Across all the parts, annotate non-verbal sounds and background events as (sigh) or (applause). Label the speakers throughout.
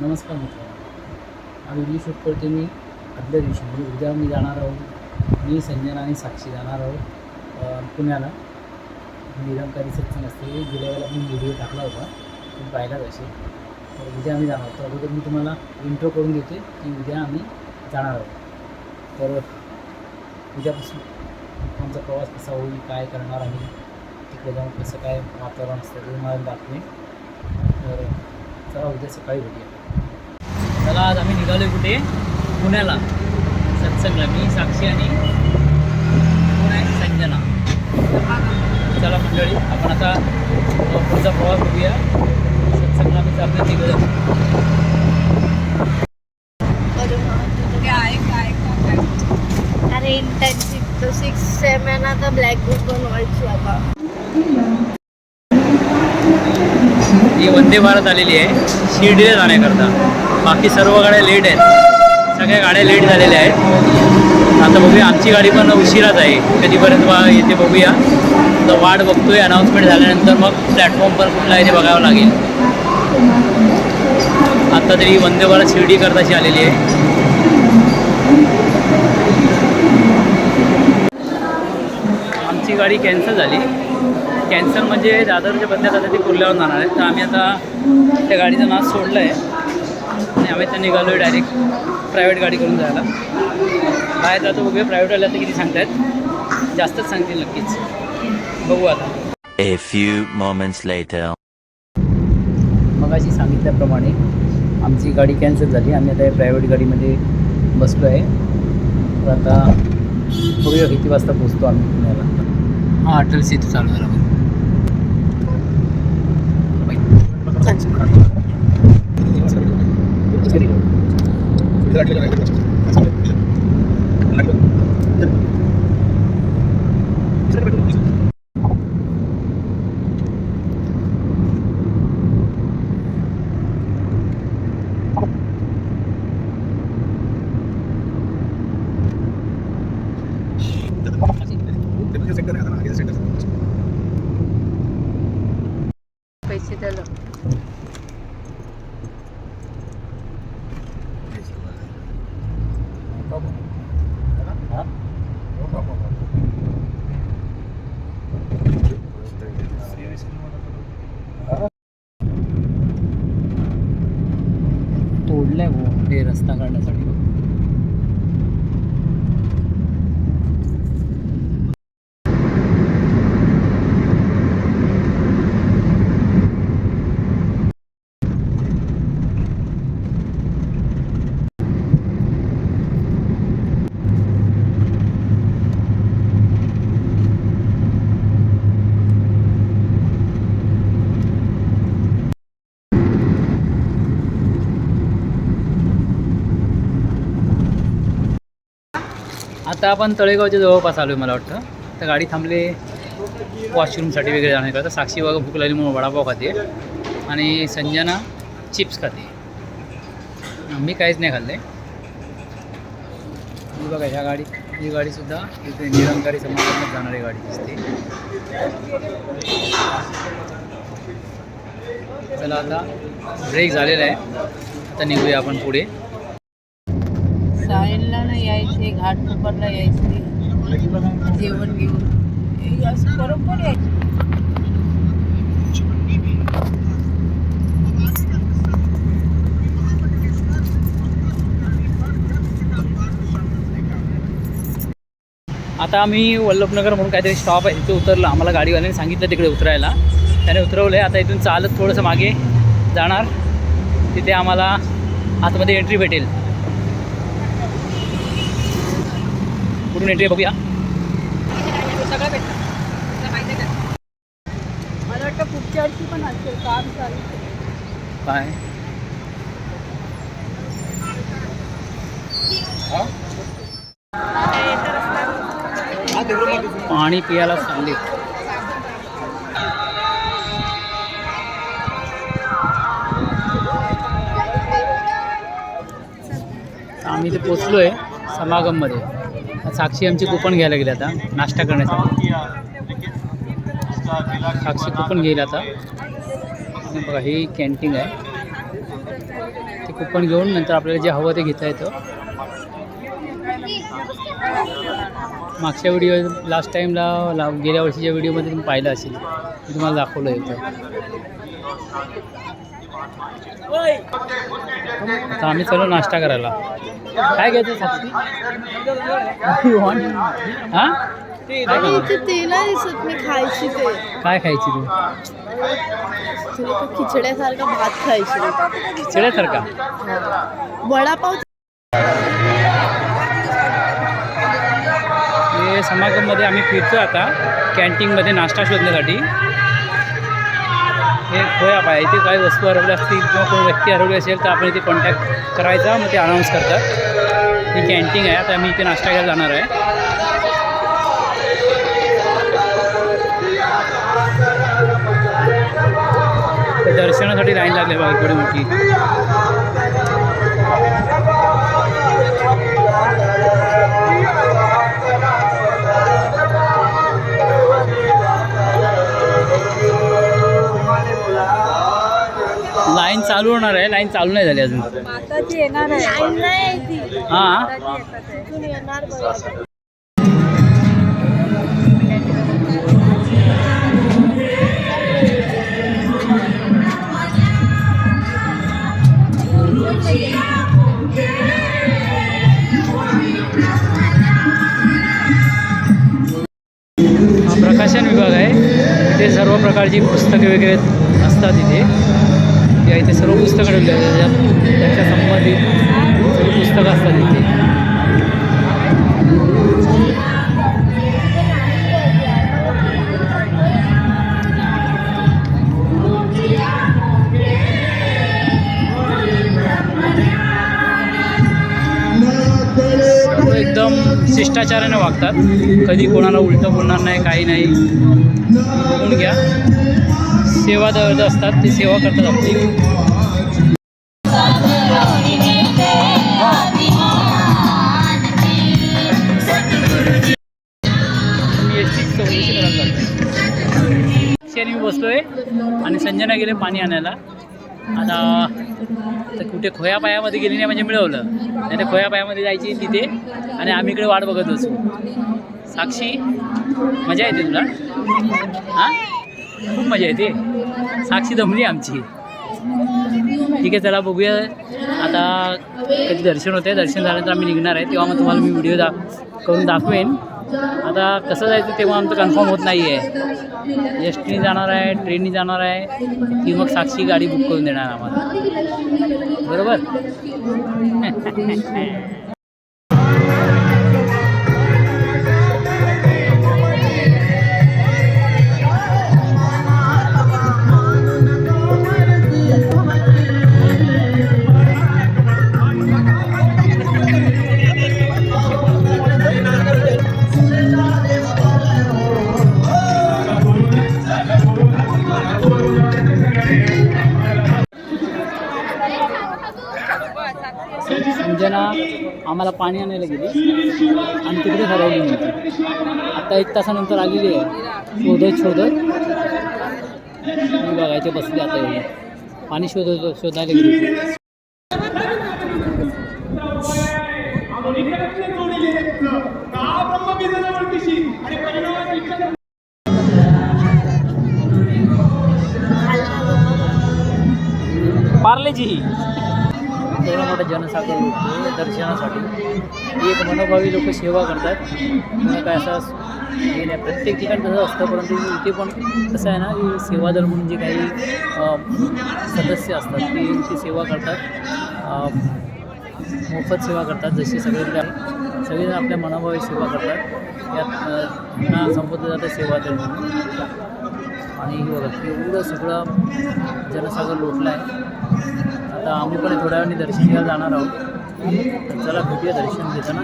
Speaker 1: नमस्कार मित्रांनो. हा व्हिडिओ शूट करते मी आदल्या दिवशी म्हणजे उद्या मी जाणार आहोत. मी संजना आणि साक्षी जाणार आहोत पुण्याला. निरंकारी सत्संग असते. गेल्या वेळेला मी व्हिडिओ टाकला होता. तुम्ही पाहिलाच असेल. तर उद्या आम्ही जाणार आहोत. अगोदर मी तुम्हाला इंट्रो करून देते की उद्या आम्ही जाणार आहोत. तर उद्यापासून आमचा प्रवास कसा होईल काय करणार आम्ही तिकडे जाऊन कसं काय वातावरण असतं ते मला दाखवेन. तर चला उद्या सकाळी भेटूया. चला आज आम्ही निघालो कुठे? पुण्याला. सत्संगला. मी साक्षी आणि कोण आहे? संजना. चला मंडळी आपण आता पुढचा प्रवास बघूया. सत्संगला आम्ही चालतो तिकडं.
Speaker 2: अरे इंटर्नशिप तो सिक्स सेमनाचा ब्लॅक बुक बनवायची आता.
Speaker 1: ही वंदे भारत आलेली आहे. शिर्डीला जाण्याकरता. बाकी सर्व गाड्या लेट आहेत. सगळ्या गाड्या लेट झालेल्या आहेत. आता बघूया आमची गाडी पण उशिराच आहे. कधीपर्यंत वा येते बघूया. तर वाट बघतोय अनाऊन्समेंट झाल्यानंतर मग प्लॅटफॉर्म पण कुठला आहे ते बघावं लागेल. आता तरी वंदे भारत शिर्डी करताची आलेली आहे. आमची गाडी कॅन्सल झाली. कॅन्सल म्हणजे दादरच्या बदल्यात आता ती कुर्ल्यावर जाणार आहे. तर आम्ही आता त्या गाडीचं नाव सोडलं आहे आणि आम्ही आता निघालो आहे डायरेक्ट प्रायव्हेट गाडी करून जायला. बाहेर जातो बघूया. प्रायव्हेटवाले आता किती सांगतायत. जास्तच सांगतील नक्कीच. बघू आता.
Speaker 3: A few moments later.
Speaker 1: मगाशी सांगितल्याप्रमाणे आमची गाडी कॅन्सल झाली. आम्ही आता प्रायव्हेट गाडीमध्ये बसलो आहे तर आता बघूया किती वाजता पोचतो आम्ही पुण्याला. हा अटल सेतू चालू झाला बघ.
Speaker 2: पैसे
Speaker 1: रस्ता काढण्यासाठी आता आपण तळेगावच्या जवळपास आलो आहे मला वाटतं. तर गाडी थांबले वॉशरूमसाठी वगैरे जाण्याकरता साक्षी बघा भूक लागली म्हणून वडापाव खाते. आणि संजना चिप्स खाते. मी काहीच नाही खाल्ले. मी बघा ह्या गाडी ही गाडीसुद्धा इथे निरंकारी समाजात जाणारी गाडी दिसते. चला आता ब्रेक झालेला आहे. आता निघूया आपण पुढे.
Speaker 2: घाट घाटकोपरला यायची जेवण घेऊन. असं बरोबर यायची.
Speaker 1: आता आम्ही वल्लभनगर म्हणून काहीतरी स्टॉप आहे. तिथे उतरलं. आम्हाला गाडीवाल्याने सांगितलं तिकडे उतरायला. त्याने उतरवलं आहे आता इथून चालत थोडंसं मागे जाणार. तिथे आम्हाला आतमध्ये एंट्री भेटेल. कुठून एंट्री बघूया
Speaker 2: सगळं भेटतं तुला माहिती आहे का मला वाटतं पुढच्या वर्षी पण असेल काम चालू
Speaker 1: काय पाणी पियाला चालले आम्ही इथे पोचलो आहे समागममध्ये. साक्षी आमची कुपन घ्यायला गेली आता. नाश्ता करण्यासाठी साक्षी कुपन घेईल आता. बघा ही कॅन्टीन आहे. ते कुपन घेऊन नंतर आपल्याला जे हवं ते घेता येतं. मागच्या व्हिडिओ लास्ट टाईमला ला गेल्या वर्षीच्या व्हिडिओमध्ये तुम्ही पाहिलं असेल. मी तुम्हाला दाखवलं येतं आता आम्ही चलो नाश्ता करायला. काय घ्यायचं साक्षी? हां?
Speaker 4: दिसत मी खायची ते.
Speaker 1: काय खायची तू?
Speaker 4: तुला खिचड्यासारखा भात खायची. वडापाव
Speaker 1: हे समागममध्ये आम्ही फिरतो आता कॅन्टीनमध्ये नाश्ता शोधण्यासाठी. हे खोया आहे इथे काही वस्तू हरवल्या असतील किंवा कोणी व्यक्ती हरवली असेल तर आपण इथे कॉन्टॅक्ट करायचा मग ते अनाऊन्स करतात. ही कॅन्टीन आहे आता मी इथे नाश्ता घ्यायला जाणार आहे. ते दर्शनासाठी लाईन लागली बघा थोडी मोठी. चालू होणार आहे लाईन चालू नाही झाली अजून. हां? हा प्रकाशन विभाग आहे. इथे सर्व प्रकारची पुस्तके वगैरे असतात इथे. या इथे सर्व पुस्तकं ठेवली आहेत. त्याच्या संबंधित सर्व पुस्तकं असतात इथे. एकदम शिष्टाचाराने वागतात. कधी कोणाला उलटं बोलणार नाही काही नाही. बघून घ्या. सेवा दर असतात ते सेवा करतात आपली. मी बसलो आहे बसलोय आणि संजना गेले पाणी आणायला. आता तर कुठे खोया पायामध्ये गेली नाही म्हणजे मिळवलं. नाही तर खोया पायामध्ये जायची तिथे आणि आम्ही इकडे वाट बघत असू साक्षी मजा येते तुला? हां? खूप मजा येते. साक्षी दमली आमची. ठीक आहे चला बघूया. आता कधी दर्शन होते दर्शन झाल्यानंतर आम्ही निघणार आहे. तेव्हा मग तुम्हाला मी व्हिडिओ दा करून दाखवेन. आता कसं जायचं तेव्हा आमचं कन्फर्म होत नाही आहे एस टीने जाणार आहे ट्रेनने जाणार आहे की मग साक्षी गाडी बुक करून देणार आम्हाला. बरोबर? (laughs) (laughs) अंजना आम्हाला पाणी आणायला गेली. आणि तिकडे हरवली नव्हती आता एक तासानंतर आलेली आहे. शोधत शोधत. मी बसले आता एवढी पाणी शोधत शोधायला गेली होती. पार्लेजी. एवढा मोठा जनसागर होतो दर्शनासाठी. एक मनोभावी लोक सेवा करतात. काय असं हे नाही. प्रत्येक ठिकाणी तसं असतं परंतु इथे पण कसं आहे ना की सेवादल म्हणून जे काही सदस्य असतात ते इथे सेवा करतात. मोफत सेवा करतात जसे सगळे सगळेजण आपल्या मनोभावी सेवा करतात. यात अं, त्यांना संबोधलं जातं सेवादल म्हणून. आणि हे बघा एवढं सगळं जनसागर लोटलं आहे आता आम्ही पण थोड्या वेळाने दर्शन घ्यायला जाणार आहोत. चला भेटूया दर्शन घेताना.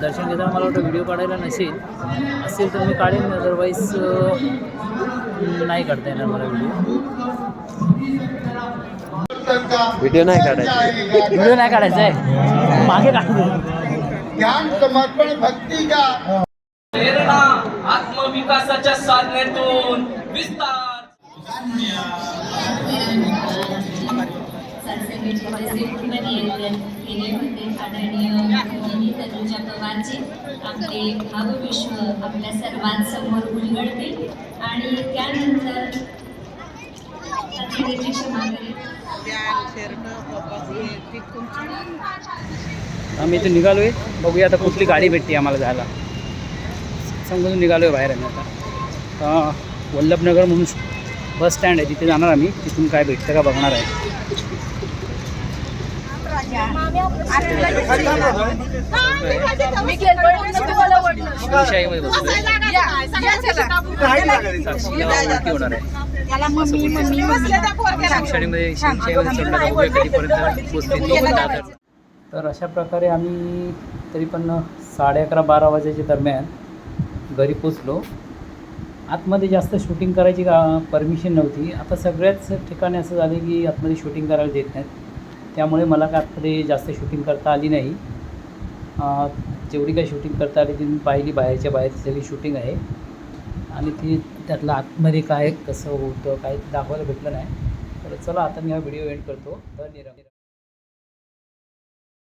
Speaker 1: दर्शन घेताना मला वाटतं व्हिडिओ काढायला नसेल असेल तर मी काढेन. अदरवाईज नाही काढता येणार मला व्हिडिओ.
Speaker 5: व्हिडिओ नाही काढायचा.
Speaker 1: व्हिडिओ नाही काढायचा आहे. मागे काढू
Speaker 5: ज्ञान समर्पण भक्ती का?
Speaker 6: प्रेरणा आत्मविकासाच्या साधनेतून विस्तार.
Speaker 7: सगळे केले होते आदरणीय तनुजा पवारजी आपले भावविश्व आपल्या सर्वांसमोर आणि त्यानंतर क्षमा
Speaker 1: आम्ही इथे निघालो आहे बघूया आता कुठली गाडी भेटते आम्हाला जायला. समजून निघालो आहे बाहेर आम्ही आता. वल्लभनगर म्हणून बस स्टँड आहे. तिथे जाणार आम्ही. तिथून काय भेटतं का बघणार आहे
Speaker 2: मी गेलो तुम्हाला वाटलं
Speaker 1: शिवशाहीमध्ये बसलो साक्षीला उलटी होणार आहे कधीपर्यंत पोचते तर अशा प्रकारे आम्ही तरी पण साडे अकरा बारा वाजेच्या दरम्यान घरी पोचलो. आतमध्ये जास्त शूटिंग करायची का परमिशन नव्हती. आता सगळ्याच ठिकाणी असं झालं की आतमध्ये शूटिंग करायला देत नाहीत. त्यामुळे मला काय आतमध्ये जास्त शूटिंग करता आली नाही. जेवढी काही शूटिंग करता आली ती मी पाहिली बाहेरच्या बाहेर सगळी शूटिंग आहे. आणि ती त्यातलं आतमध्ये काय कसं होतं काय दाखवायला भेटलं नाही. तर चला आता मी हा व्हिडिओ एंड करतो. धन्यवाद.